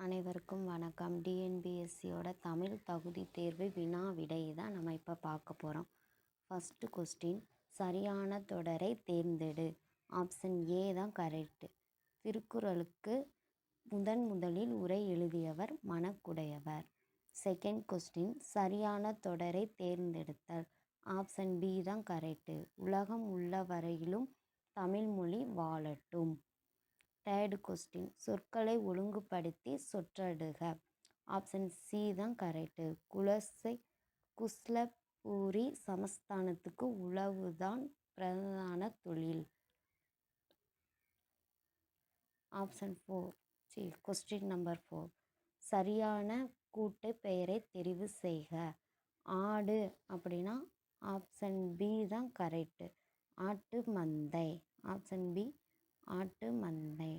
அனைவருக்கும் வணக்கம். டிஎன்பிஎஸ்சியோட தமிழ் தகுதி தேர்வு வினா விடை தான் நம்ம இப்போ பார்க்க போகிறோம் ஃபஸ்ட்டு கொஸ்டின் சரியான தொடரை தேர்ந்தெடு. ஆப்ஷன் ஏ தான் கரெக்டு திருக்குறளுக்கு முதன் முதலில் உரை எழுதியவர் மணக்குடையவர் செகண்ட் கொஸ்டின் சரியான தொடரை தேர்ந்தெடுத்தல். ஆப்ஷன் பி தான் கரெக்டு உலகம் உள்ள வரையிலும் தமிழ்மொழி வாழட்டும். டயர்டு கொஸ்டின் சொற்களை ஒழுங்குபடுத்தி சொற்றடுக. ஆப்ஷன் சி தான் கரெக்டு குலசை குஸ்லபூரி சமஸ்தானத்துக்கு உழவு தான் பிரதான தொழில். Option four C question number four சரியான கூட்டு பெயரை தெரிவு செய்க. ஆடு அப்படின்னா ஆப்ஷன் பி தான் கரெக்டு ஆட்டு மந்தை. ஆப்ஷன் பி ஆட்டு மந்தை.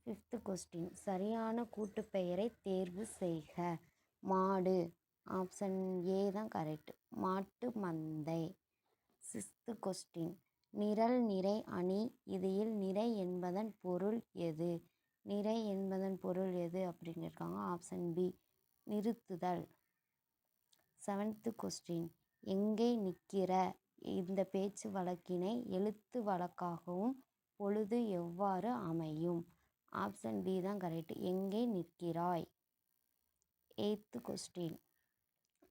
ஃபிஃப்த்து கொஸ்டின் சரியான கூட்டுப்பெயரை தேர்வு செய்க. மாடு. ஆப்ஷன் ஏ தான் கரெக்ட் மாட்டு மந்தை. சிக்ஸ்த்து கொஸ்டின் நிரல் நிறை அணி. இதில் நிறை என்பதன் பொருள் எது? நிறை என்பதன் பொருள் எது அப்படின்னு இருக்காங்க ஆப்ஷன் பி நிறுத்துதல். செவன்த்து கொஸ்டின் எங்கே நிற்கிற இந்த பேச்சு வழக்கினை எழுத்து வழக்காகவும் பொழுது எவ்வாறு அமையும்? ஆப்ஷன் பி தான் கரெக்ட் எங்கே நிற்கிறாய்? எய்த்து கொஸ்டின்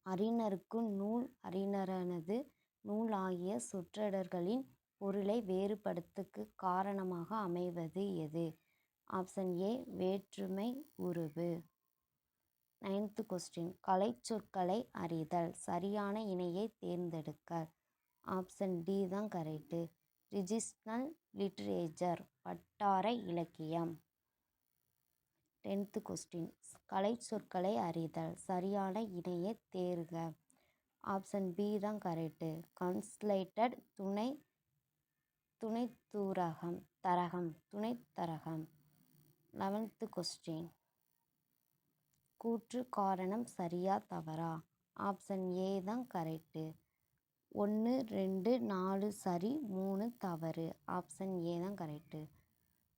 அறிஞருக்கு நூல் அறிஞரனது நூல் ஆகிய சொற்றொடர்களின் பொருளை வேறுபடுத்துக்கு காரணமாக அமைவது எது? ஆப்ஷன் ஏ வேற்றுமை உருவு. நைன்த்து கொஸ்டின் கலை சொற்களை அறிதல். சரியான இணையை தேர்ந்தெடுக்க. ஆப்ஷன் டி தான் கரெக்டு ரிஜிஸ்னல் லிட்ரேச்சர் வட்டார இலக்கியம். Tenth question. கலை சொற்களை அறிதல். சரியான இணையை தேர்க. ஆப்ஷன் பி தான் கரெக்டு கன்ஸ்லேட்டட் துணை துணை தூரகம் தரகம் துணை தரகம் லெவன்த்து கொஸ்டின். கூற்று காரணம் சரியா தவறா? ஆப்ஷன் ஏ தான் கரெக்டு ஒன்று ரெண்டு நாலு சரி மூணு தவறு. ஆப்ஷன் ஏ தான் கரெக்டு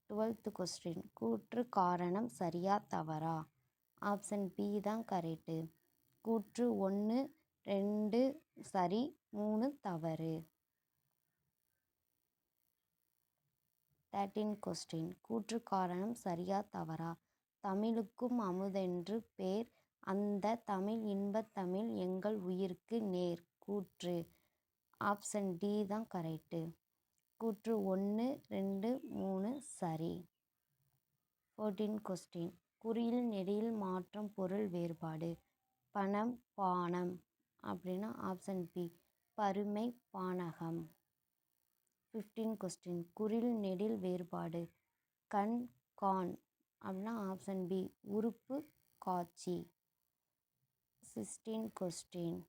டுவெல்த்து கொஸ்டின். கூற்று காரணம் சரியா தவறா? ஆப்ஷன் பி தான் கரெக்டு கூற்று ஒன்று ரெண்டு சரி மூணு தவறு. Thirteen question. கூற்று காரணம் சரியா தவறா? தமிழுக்கும் அமுதென்று பேர். அந்த தமிழ் இன்பத் தமிழ் எங்கள் உயிருக்கு நேர். கூற்று ஆப்ஷன் டி தான் கரெக்டு கூற்று ஒன்று ரெண்டு மூணு சரி. ஃபோர்டீன் கொஸ்டின் குறியில் நெடியில் மாற்றம் பொருள் வேறுபாடு. பணம் பானம் அப்படின்னா ஆப்ஷன் பி. பருமை பானகம். ஃபிஃப்டீன் கொஸ்டின் குறில் நெடில் வேறுபாடு. கண் கான் அப்படின்னா ஆப்ஷன் பி. உறுப்பு காட்சி. சிக்ஸ்டீன் கொஸ்டின்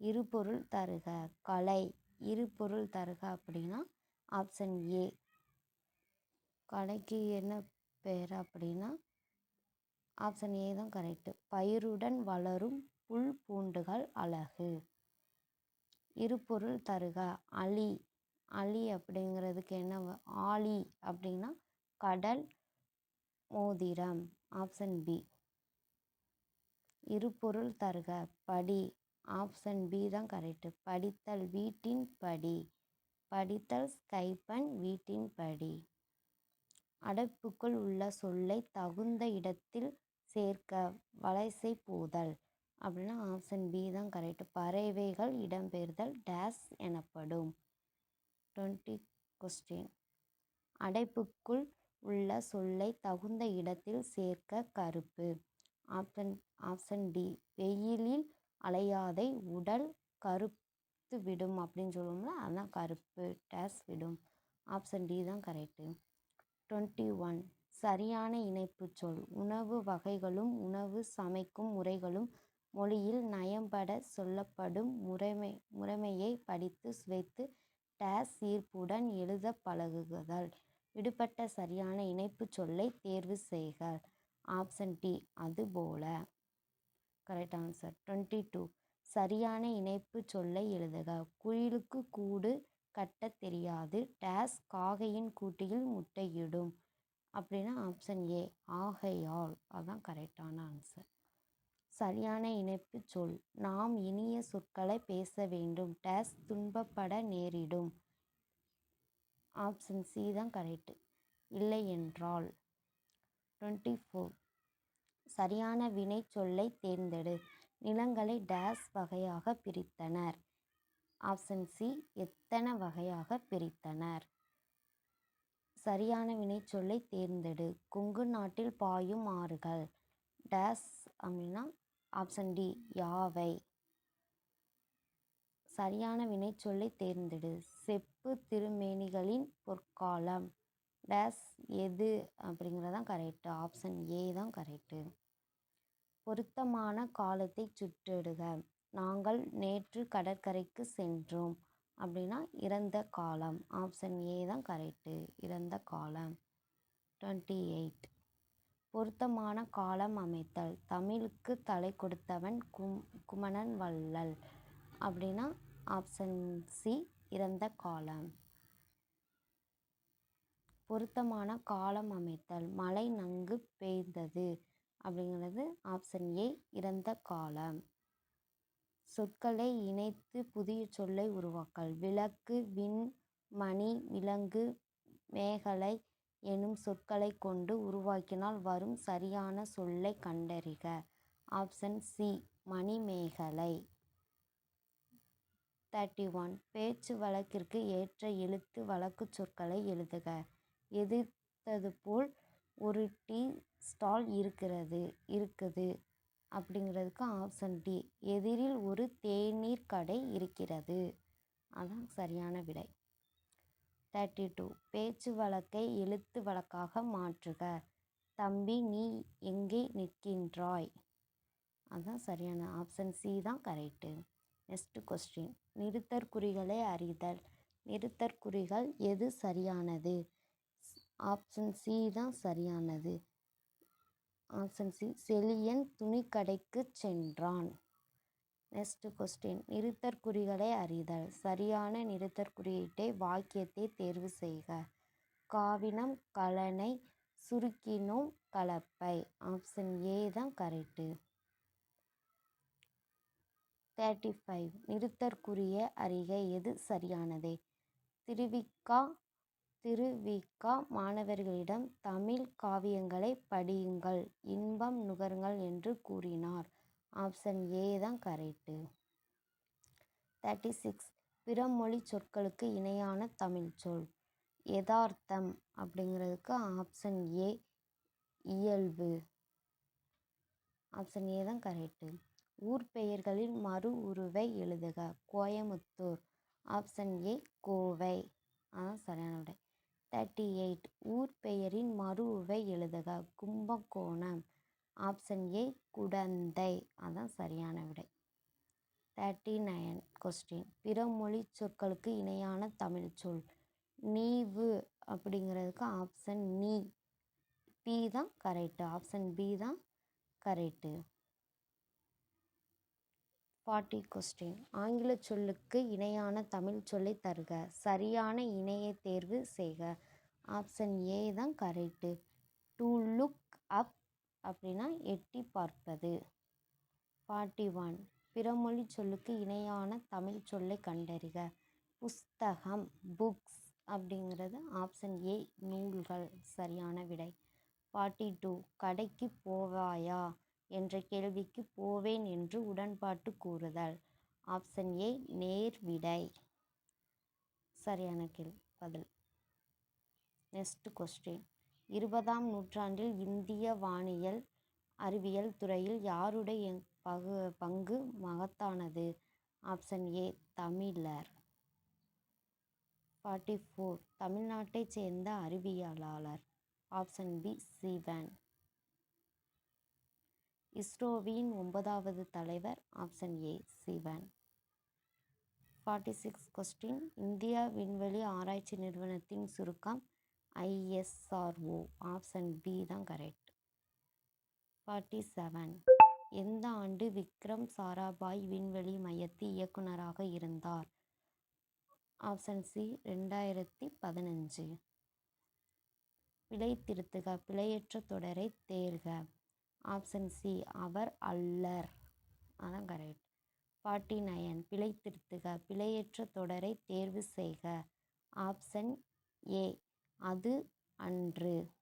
இருபொருள் தருக. கலை இருபொருள் தருக அப்படின்னா ஆப்ஷன் ஏ கலைக்கு என்ன பேர் அப்படின்னா ஆப்ஷன் ஏ தான் கரெக்டு பயிருடன் வளரும் புல் பூண்டுகள் அழகு. இருபொருள் தருக. அலி அலி அப்படிங்கிறதுக்கு என்ன ஆலி அப்படின்னா கடல் மோதிரம் ஆப்ஷன் பி இருபொருள் தருக. படி ஆப்ஷன் பி தான் கரெக்டு படித்தல் வீட்டின் படி. படித்தல் ஸ்கைப்பன் வீட்டின் படி. அடைப்புக்குள் உள்ள சொல்லை தகுந்த இடத்தில் சேர்க்க வலசை போதல் அப்படின்னா ஆப்ஷன் பி தான் கரெக்டு பறவைகள் இடம்பெயர்தல் டேஸ் எனப்படும். Twenty question. அடைப்புக்குள் உள்ள சொல்லை தகுந்த இடத்தில் சேர்க்க கருப்பு. Option option D. வெயிலில் அலையாதை உடல் கருத்து விடும் அப்படின்னு சொல்லுவோம்ல அதுதான் கருப்பு டேஸ் விடும். ஆப்ஷன் டி தான் கரெக்டு டுவெண்ட்டி ஒன் சரியான இணைப்பு சொல். உணவு வகைகளும் உணவு சமைக்கும் முறைகளும் மொழியில் நயம்பட சொல்லப்படும் முறைமை முறைமையை படித்து சுவைத்து டேஸ் ஈர்ப்புடன் எழுத பழகுதல். விடுபட்ட சரியான இணைப்பு சொல்லை தேர்வு செய்க. ஆப்ஷன் டி அதுபோல. கரெக்ட் ஆன்சர் டுவெண்ட்டி டூ சரியான இணைப்பு சொல்லை எழுதுக. குயிலுக்கு கூடு கட்டத் தெரியாது. டேஸ் காகையின் கூட்டில் முட்டையிடும். அப்படின்னா ஆப்ஷன் ஏ ஆகையால். அதுதான் கரெக்டான ஆன்சர் சரியான இணைப்பு சொல். நாம் இனிய சொற்களை பேச வேண்டும். டேஸ் துன்பப்பட நேரிடும். ஆப்ஷன் சி தான் கரெக்டு இல்லை என்றால் டுவெண்ட்டி ஃபோர் சரியான வினை சொல்லை தேர்ந்தெடு. நிலங்களை டேஸ் வகையாக பிரித்தனர். ஆப்ஷன் சி எத்தனை வகையாக பிரித்தனர்? சரியான வினைச்சொல்லை தேர்ந்தெடு. கொங்கு நாட்டில் பாயும் ஆறுகள். டேஸ் அப்படின்னா ஆப்ஷன் டி யாவை? சரியான வினைச்சொல்லை தேர்ந்தெடு. செப்பு திருமேனிகளின் பொற்காலம். டேஸ் எது அப்படிங்கிறதான் கரெக்டு ஆப்ஷன் ஏ தான் கரெக்டு பொருத்தமான காலத்தை சுற்றிடுக. நாங்கள் நேற்று கடற்கரைக்கு சென்றோம். அப்படின்னா இறந்த காலம். ஆப்ஷன் ஏ தான் கரெக்டு இறந்த காலம். Twenty eight. பொருத்தமான காலம் அமைத்தல். தமிழுக்கு தலை கொடுத்தவன் கும் குமணன் வள்ளல். அப்படின்னா ஆப்ஷன் சி இறந்த காலம். பொருத்தமான காலம் அமைத்தல். மழை நன்கு பெய்ந்தது அப்படிங்கிறது ஆப்ஷன் ஏ இறந்த காலம். சொற்களை இணைத்து புதிய சொல்லை உருவாக்கல். விளக்கு விண் மணி விலங்கு மேகலை எனும் சொற்களை கொண்டு உருவாக்கினால் வரும் சரியான சொல்லை கண்டறிக. Option C Manimekalai thirty one பேச்சு வழக்கிற்கு ஏற்ற எழுத்து வழக்கு சொற்களை எழுதுக. எதிர்த்தது போல் ஒரு டீ ஸ்டால் இருக்கிறது இருக்குது அப்படிங்கிறதுக்கு ஆப்ஷன் டி எதிரில் ஒரு தேநீர் கடை இருக்கிறது. அதான் சரியான விடை. தேர்ட்டி டூ பேச்சு வழக்கை எழுத்து வழக்காக மாற்றுக. தம்பி நீ எங்கே நிற்கின்றாய்? அதான் சரியான ஆப்ஷன் சி தான் கரெக்டு நெக்ஸ்ட் கொஸ்டின் நிறுத்தற்குறிகளை அறிதல். நிறுத்தற்குறிகள் எது சரியானது? ஆப்ஷன் சி தான் சரியானது. ஆப்ஷன் சி செழியன் துணிக்கடைக்கு சென்றான். நெக்ஸ்ட் கொஸ்டின் நிறுத்தற்குறிகளை அறிதல். சரியான நிறுத்தற்குறியீட்டை வாக்கியத்தை தேர்வு செய்க. காவினம் கலனை சுருக்கினோம் கலப்பை. ஆப்ஷன் ஏ தான் கரெக்டு தேர்ட்டி ஃபைவ் நிறுத்தற்குரிய அறிக எது சரியானது? திருவிக்கா திருவிக்கா மாணவர்களிடம் தமிழ் காவியங்களை படியுங்கள் இன்பம் நுகருங்கள் என்று கூறினார். ஆப்ஷன் ஏ தான் கரெக்டு தேர்ட்டி சிக்ஸ். பிறமொழி சொற்களுக்கு இணையான தமிழ் சொல். யதார்த்தம் அப்படிங்கிறதுக்கு ஆப்ஷன் ஏ இயல்பு. ஆப்ஷன் ஏ தான் கரெக்டு ஊர் பெயர்களில் மறு உருவை எழுதுக. கோயமுத்தூர். Option A Kovai. அதான் சரியான விடை தேர்ட்டி எயிட் ஊர் பெயரின் மறு எழுதுக. Kumbakonam option A Kudanthai. அதான் சரியான விடை. தேர்ட்டி நைன் கொஸ்டின் பிற மொழி சொற்களுக்கு இணையான தமிழ் சொல். நீவு அப்படிங்கிறதுக்கு ஆப்ஷன் நீ. பி தான் கரெக்டு ஆப்ஷன் பி தான் கரெக்டு ஃபார்ட்டி கொஸ்டின் ஆங்கில சொல்லுக்கு இணையான தமிழ் சொல்லை தருக. சரியான இணைய தேர்வு செய்க. ஆப்ஷன் ஏ தான் கரெக்டு டு லுக் அப் அப்படின்னா எட்டி பார்ப்பது. Forty one. பிறமொழி சொல்லுக்கு இணையான தமிழ் சொல்லை கண்டறிக. புஸ்தகம் புக்ஸ் அப்படிங்கிறது ஆப்ஷன் ஏ நூல்கள் சரியான விடை. Forty two. கடைக்கு போவாயா? என்ற கேள்விக்கு போவேன் என்று உடன்பாட்டு கூறுதல். ஆப்ஷன் ஏ நேர் விடை. சரியான கேள்வி பதில். நெக்ஸ்ட் கொஸ்டின் இருபதாம் நூற்றாண்டில் இந்திய வானியல் அறிவியல் துறையில் யாருடைய பகு பங்கு மகத்தானது? ஆப்ஷன் ஏ தமிழர். ஃபார்ட்டி ஃபோர் தமிழ்நாட்டைச் சேர்ந்த அறிவியலாளர். Option B Sivan. இஸ்ரோவின் ஒன்பதாவது தலைவர். Option A Sivan. Forty six question India விண்வெளி ஆராய்ச்சி நிறுவனத்தின் சுருக்கம். ஐஎஸ்ஆர்ஓ ஆப்ஷன் பி தான் கரெக்ட். Forty seven. எந்த ஆண்டு விக்ரம் சாராபாய் விண்வெளி மையத்து இயக்குநராக இருந்தார்? ஆப்ஷன் சி ரெண்டாயிரத்தி பதினஞ்சு. பிழை திருத்துக பிழையற்ற தொடரை தேர்க. ஆப்ஷன் சி அவர் அல்லர். அதான் கரெக்ட். ஃபார்ட்டி நயன் பிழை திருத்துக பிழையற்ற தொடரை தேர்வு செய்க. ஆப்ஷன் ஏ அது அன்று.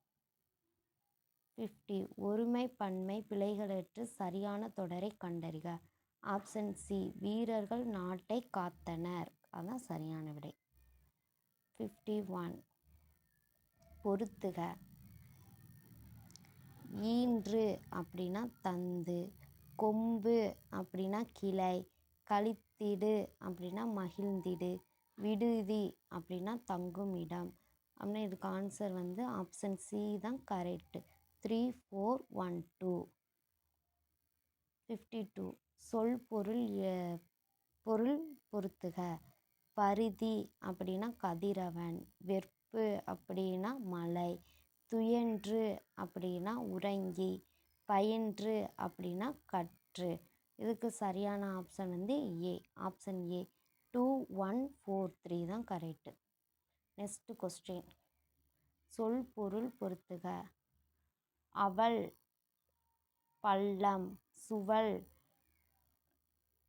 ஃபிஃப்டி ஒருமை பன்மை பிழைகளற்று சரியான தொடரை கண்டறிக. ஆப்ஷன் சி வீரர்கள் நாட்டை காத்தனர். அதுதான் சரியான விடை. ஃபிஃப்டி ஒன் பொறுத்துக. ஈன்று அப்படின்னா தந்து கொம்பு அப்படின்னா கிளை கழித்திடு அப்படின்னா மகிழ்ந்திடு விடுதி அப்படின்னா தங்கும் இடம் அப்படின்னா இதுக்கு ஆன்சர் வந்து ஆப்ஷன் சி தான் correct three four one two fifty two சொல் பொருள் பொருள் பொறுத்துக பரிதி அப்படின்னா கதிரவன். வெற்பு அப்படின்னா மலை. துயன்று அப்படின்னா உறங்கி. பயின்று அப்படின்னா கற்று. இதுக்கு சரியான ஆப்ஷன் வந்து A option A two one four three தான் கரெக்டு நெக்ஸ்ட்டு கொஸ்டின் சொல் பொருள் பொறுத்துக அவள் பள்ளம் சுவல்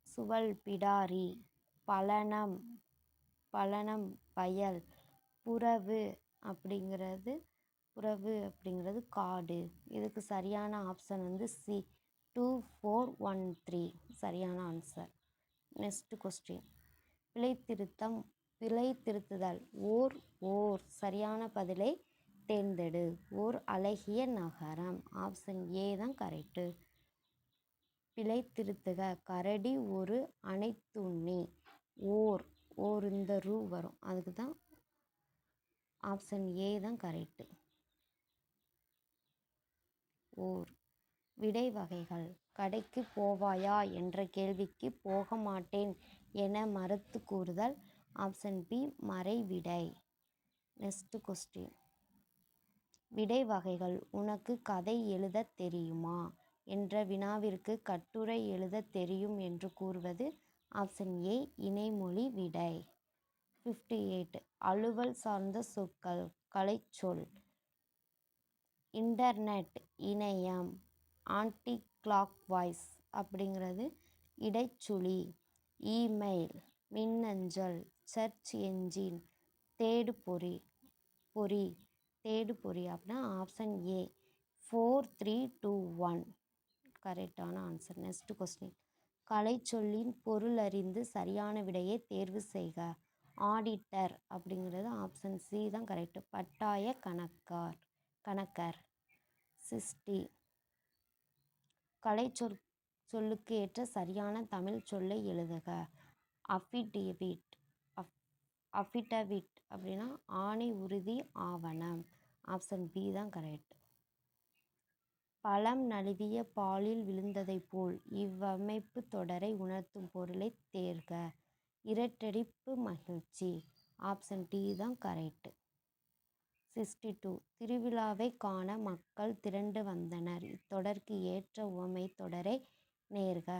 சுவல் பிடாரி பலனம் பலனம் வயல் புறவு அப்படிங்கிறது புறவு அப்படிங்கிறது காடு. இதுக்கு சரியான ஆப்ஷன் வந்து C two four one three சரியான ஆன்சர் நெக்ஸ்ட்டு கொஸ்டின் பிழை திருத்தம் பிழை திருத்துதல் ஓர் ஓர் சரியான பதிலை தேர்ந்தெடு. ஓர் அழகிய நகரம். ஆப்ஷன் ஏ தான் கரெக்டு பிழை திருத்துக கரடி ஒரு அனைத்துண்ணி ஓர் ஓர் இந்த ரூ வரும். அதுக்கு தான் ஆப்ஷன் ஏ தான் கரெக்டு ஓர் விடை வகைகள். கடைக்கு போவாயா? என்ற கேள்விக்கு போக மாட்டேன் என மறுத்து கூறுதல் ஆப்ஷன் பி மறைவிடை. நெக்ஸ்ட் கொஸ்டின் விடை வகைகள் உனக்கு கதை எழுத தெரியுமா? என்ற வினாவிற்கு கட்டுரை எழுத தெரியும் என்று கூறுவது ஆப்ஷன் ஏ இணைமொழி விடை. ஃபிஃப்டி எயிட் அலுவல் சார்ந்த சொற்கள் கலைச்சொல் இன்டர்நெட் இணையம் ஆன்டி கிளாக் வாய்ஸ் அப்படிங்கிறது இடைச்சுழி. இமெயில் மின்னஞ்சல் சர்ச் என்ஜின் தேடு பொறி பொறி தேடு பொறி அப்படின்னா option A four three two one கரெக்டான ஆன்சர் நெக்ஸ்ட் கொஸ்டின் கலைச்சொல்லின் பொருள் அறிந்து சரியான விடையை தேர்வு செய்க. ஆடிட்டர் அப்படிங்கிறது ஆப்ஷன் சி தான் கரெக்டு பட்டாய கணக்கார் கணக்கர். சிஸ்டி கலைச்சொல் சொல்லுக்கு ஏற்ற சரியான தமிழ் சொல்லை எழுதுக. அஃபிடேவிட் அஃபிடவிட் அப்படின்னா ஆணை உறுதி ஆவணம். ஆப்ஷன் பி தான் கரெக்ட் பழம் நழுவிய பாலில் விழுந்ததைப் போல் இவ்வமைப்பு தொடரை உணர்த்தும் பொருளை தேர்க. இரட்டடிப்பு மகிழ்ச்சி. ஆப்ஷன் டி தான் கரெக்ட் சிக்ஸ்டி டூ திருவிழாவை காண மக்கள் திரண்டு வந்தனர். இத்தொடருக்கு ஏற்ற உவமை தொடரை நேர்க.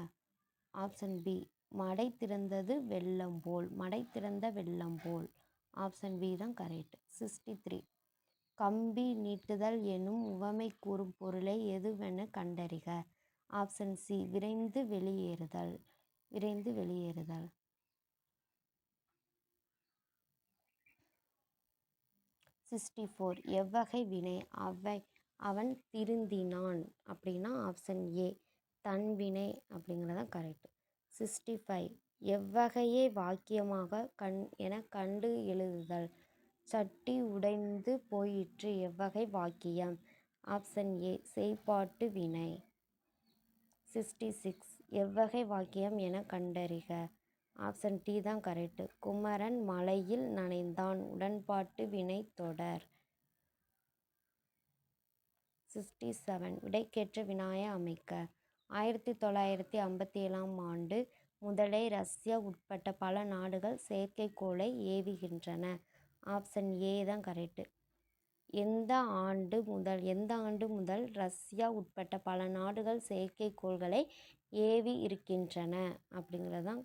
ஆப்ஷன் பி மடை திறந்தது வெள்ளம் போல் மடை திறந்த வெள்ளம் போல். ஆப்ஷன் பி தான் கரெக்ட் சிக்ஸ்டி த்ரீ கம்பி நீட்டுதல் எனும் உவமை கூறும் பொருளை எதுவென கண்டறிக? ஆப்ஷன் சி விரைந்து வெளியேறுதல். விரைந்து வெளியேறுதல். சிக்ஸ்டி ஃபோர் எவ்வகை வினை அவை அவன் திருந்தினான் அப்படின்னா ஆப்ஷன் ஏ தன் வினை அப்படிங்கிறதான் கரெக்ட் சிக்ஸ்டி ஃபைவ் எவ்வகையே வாக்கியமாக கண் என கண்டு எழுதுதல்? சட்டி உடைந்து போயிற்று எவ்வகை வாக்கியம்? ஆப்ஷன் ஏ செய்பாட்டு வினை. சிக்ஸ்டி சிக்ஸ் எவ்வகை வாக்கியம் என கண்டறிக. ஆப்ஷன் டி தான் கரெக்டு குமரன் மலையில் நனைந்தான். உடன்பாட்டு வினை தொடர். சிக்ஸ்டி செவன் விடைக்கேற்ற வினாயை அமைக்க. ஆயிரத்தி தொள்ளாயிரத்தி ஐம்பத்தி ஏழாம் ஆண்டு முதலே ரஷ்யா உட்பட்ட பல நாடுகள் செயற்கைக்கோளை ஏவுகின்றன. ஆப்ஷன் ஏ தான் கரெக்டு எந்த ஆண்டு முதல் எந்த ஆண்டு முதல் ரஷ்யா உட்பட்ட பல நாடுகள் செயற்கைக்கோள்களை ஏவி இருக்கின்றன அப்படிங்கிறது தான்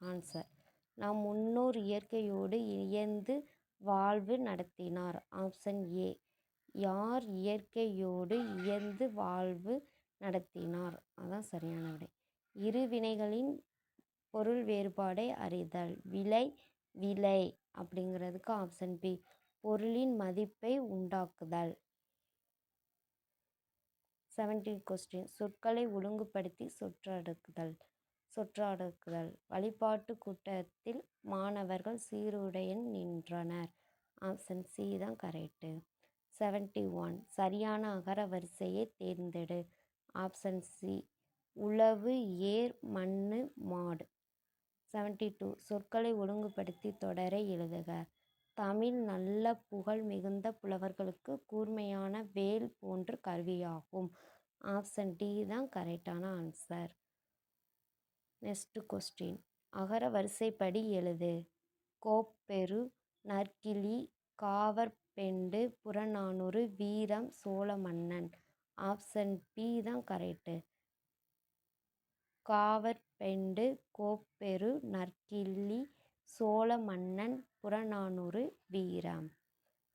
ஆன்சர். நாம் முன்னோர் இயற்கையோடு இயந்து வாழ்வு நடத்தினார். Option A. யார் இயற்கையோடு இயந்து வாழ்வு நடத்தினார். அதான் சரியான விடை. இரு வினைகளின் பொருள் வேறுபாடை அறிதல். விலை விலை அப்படிங்கிறதுக்கு ஆப்ஷன் பி பொருளின் மதிப்பை உண்டாக்குதல். செவன்டீன் கொஸ்டின் சொற்களை ஒழுங்குபடுத்தி சொற்றடுக்குதல். சொற்றடுக்குதல். வழிபாட்டு கூட்டத்தில் மாணவர்கள் சீருடையன் நின்றனர். ஆப்ஷன் சி தான் கரெக்டு செவன்டி ஒன் சரியான அகர வரிசையை தேர்ந்தெடு. ஆப்ஷன் சி உழவு ஏர் மண்ணு மாடு. செவன்டி டூ சொற்களை ஒழுங்குபடுத்தி தொடரை எழுதுக. தமிழ் நல்ல புகழ் மிகுந்த புலவர்களுக்கு கூர்மையான வேல் போன்ற கருவியாகும். ஆப்ஷன் டி தான் கரெக்டான ஆன்சர். நெக்ஸ்ட் கொஸ்டின் அகர வரிசைப்படி எழுது. கோப்பெரு நற்கிளி காவற்பெண்டு புறநானூறு வீரம் சோழ மன்னன். ஆப்ஷன் பி தான் கரெக்டு காவற்பெண்டு கோப்பெரு நற்கிள்ளி சோழ மன்னன் புறநானூறு வீரம்.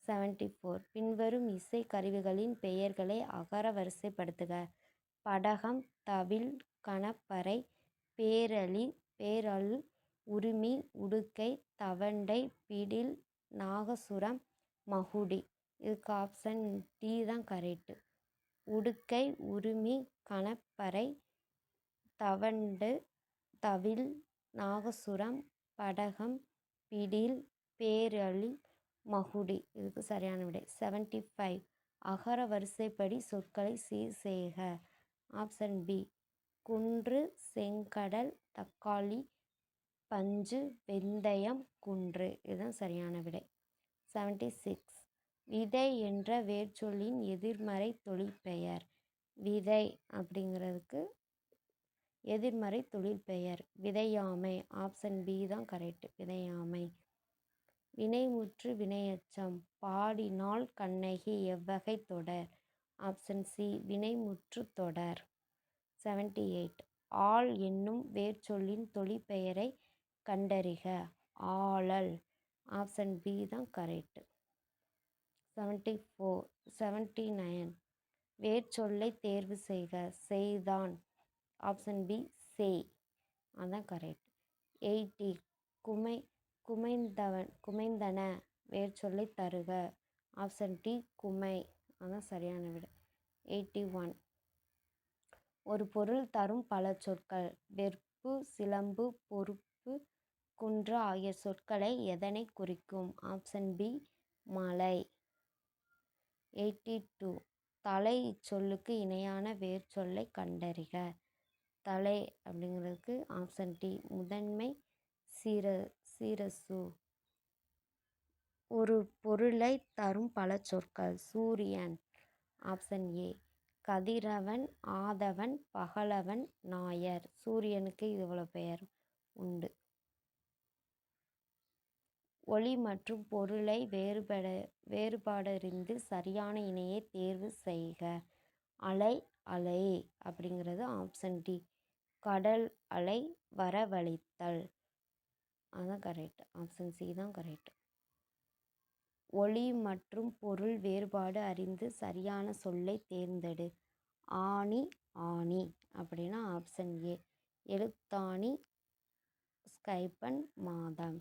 Seventy four. பின்வரும் இசை கருவிகளின் பெயர்களை அகர வரிசைப்படுத்துக. படகம் தவில் கணப்பறை பேரளி பேரல் உரிமை உடுக்கை தவண்டை பிடில் நாகசுரம் மகுடி. இதுக்கு ஆப்ஷன் டி தான் கரெக்டு உடுக்கை உறுமி கணப்பறை தவண்டு தவில் நாகசுரம் படகம் பிடில் பேரளி மகுடி. இதுக்கு சரியான விடை. செவன்ட்டி ஃபைவ் அகர வரிசைப்படி சொற்களை சீர் செய்க. ஆப்ஷன் பி குன்று செங்கடல் தக்காளி பஞ்சு வெந்தயம் குன்று. இதுதான் சரியான விடை. செவன்ட்டி சிக்ஸ் விதை என்ற வேர்ச்சொல்லின் எதிர்மறை தொழிற்பெயர். விதை அப்படிங்கிறதுக்கு எதிர்மறை தொழிற்பெயர். விதையாமை ஆப்ஷன் பி தான் கரெக்ட் விதையாமை. வினைமுற்று வினையெச்சம். பாடினால் கண்ணகி எவ்வகை தொடர். ஆப்ஷன் சி வினைமுற்று தொடர். செவன்டி எயிட் ஆள் என்னும் வேர்ச்சொல்லின் தொழிற்பெயரை கண்டறிக. ஆளல். ஆப்ஷன் பி தான் correct seventy four seventy nine வேர்ச்சொல்லை தேர்வு செய்க. செய்தான். ஆப்ஷன் பி செய். அதான் கரெக்ட் எயிட்டி குமை குமைந்தவன் குமைந்தன. வேர்ச்சொல்லை தருக. ஆப்ஷன் டி குமை. அதான் சரியான விட. எயிட்டி ஒன் ஒரு பொருள் தரும் பல சொற்கள். வெறுப்பு சிலம்பு பொறுப்பு குன்று ஆகிய சொற்களை எதனை குறிக்கும்? ஆப்ஷன் பி மலை. Eighty two. தலை இச்சொல்லுக்கு இணையான வேர்ச்சொல்லை கண்டறிக. தலை அப்படிங்கிறதுக்கு ஆப்ஷன் டி முதன்மை சீர சீரசு. ஒரு பொருளை தரும் பல சொற்கள். சூரியன். ஆப்ஷன் ஏ கதிரவன் ஆதவன் பகலவன் நாயர். சூரியனுக்கு இவ்வளோ பெயர் உண்டு. ஒளி மற்றும் பொருளை வேறுபட வேறுபாடறிந்து சரியான இணையை தேர்வு செய்க. அலை அலை அப்படிங்கிறது ஆப்ஷன் டி கடல் அலை வரவழைத்தல். அதான் கரெக்ட் ஆப்ஷன் சி தான் கரெக்ட் ஒளி மற்றும் பொருள் வேறுபாடு அறிந்து சரியான சொல்லை தேர்ந்தெடு. ஆணி ஆணி அப்படின்னா ஆப்ஷன் ஏ எழுத்தாணி ஸ்கைப்பன் மாதம்.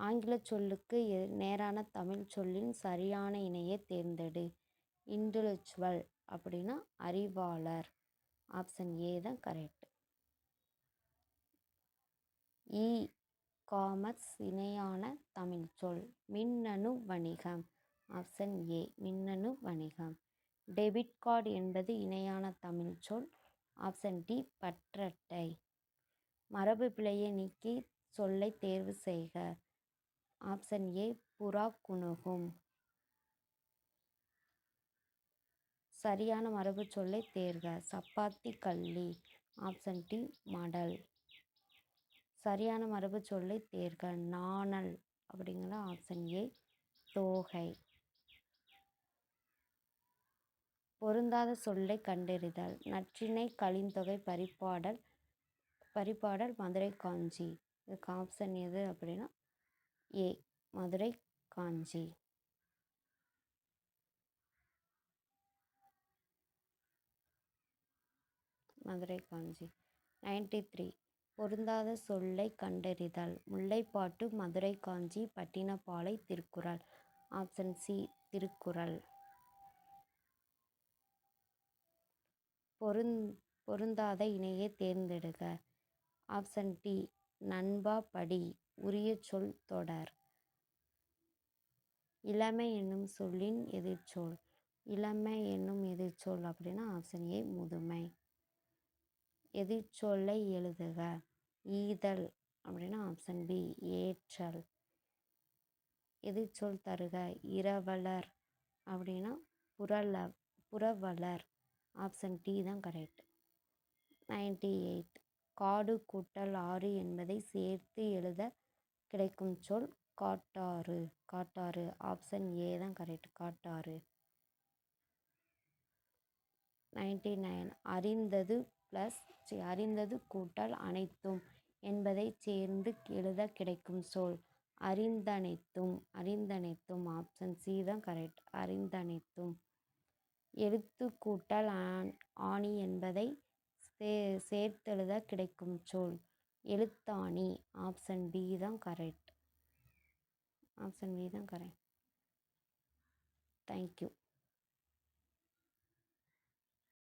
ஆங்கில சொல்லுக்கு நேரான தமிழ் சொல்லின் சரியான இணையை தேர்ந்தெடு. இன்டலெக்சுவல் அப்படின்னா அறிவாளர். ஆப்ஷன் ஏ தான் கரெக்ட். இ காமர்ஸ் இணையான தமிழ் சொல். மின்னணு வணிகம் ஆப்ஷன் ஏ மின்னணு வணிகம் டெபிட் கார்டு என்பது இணையான தமிழ் சொல். ஆப்ஷன் டி பற்றட்டை மரபு பிழையை நீக்கி சொல்லை தேர்வு செய்க ஆப்ஷன் ஏ புறா குணுகும். சரியான மரபு சொல்லை தேர்க. சப்பாத்தி கள்ளி. ஆப்ஷன் டி மடல். சரியான மரபு சொல்லை தேர்க. நாணல் அப்படிங்கிற ஆப்ஷன் ஏ தோகை. பொருந்தாத சொல்லை கண்டறிதல். நற்றினை கலிந்தொகை பரிப்பாடல் பரிபாடல் மதுரை காஞ்சி. இதுக்கு ஆப்ஷன் எது அப்படின்னா A Madurai Kanchi. Madurai Kanchi. Ninety three பொருந்தாத சொல்லை கண்டறிதல். Mullaippattu Madurai Kanchi Pattinappalai Thirukkural. Option C Thirukkural. பொருந் பொருந்தாத இணையை தேர்ந்தெடுக்க ஆப்ஷன் டி நண்பா படி. உரிய சொல் தொடர். இளமை என்னும் சொல்லின் எதிர்ச்சொல். இளமை என்னும் எதிர்ச்சொல் அப்படின்னா ஆப்ஷன் ஏ முதுமை. எதிர்ச்சொல்லை எழுதுக. ஈதல் அப்படின்னா ஆப்ஷன் பி ஏற்றல். எதிர்ச்சொல் தருக. இரவலர் அப்படின்னா புரள புறவலர் ஆப்ஷன் டி தான் கரெக்ட் நைன்டி எயிட் காடு கூட்டல் ஆறு என்பதை சேர்த்து எழுத கிடைக்கும் சொல். காட்டாறு. காட்டாறு. ஆப்ஷன் ஏ தான் கரெக்ட் காட்டாறு. நைன்டி நைன் அறிந்தது ப்ளஸ் அறிந்தது கூட்டல் அனைத்தும் என்பதை சேர்ந்து எழுத கிடைக்கும் சொல். அறிந்தனைத்தும். அறிந்தனைத்தும். ஆப்ஷன் சி தான் கரெக்ட் அறிந்தனைத்தும். எழுத்து கூட்டல் ஆண் ஆணி என்பதை சே சேர்த்தெழுத கிடைக்கும் சொல். எழுத்தாணி ஆப்ஷன் பி தான் கரெக்ட் ஆப்ஷன் பி தான் கரெக்ட் தேங்க்யூ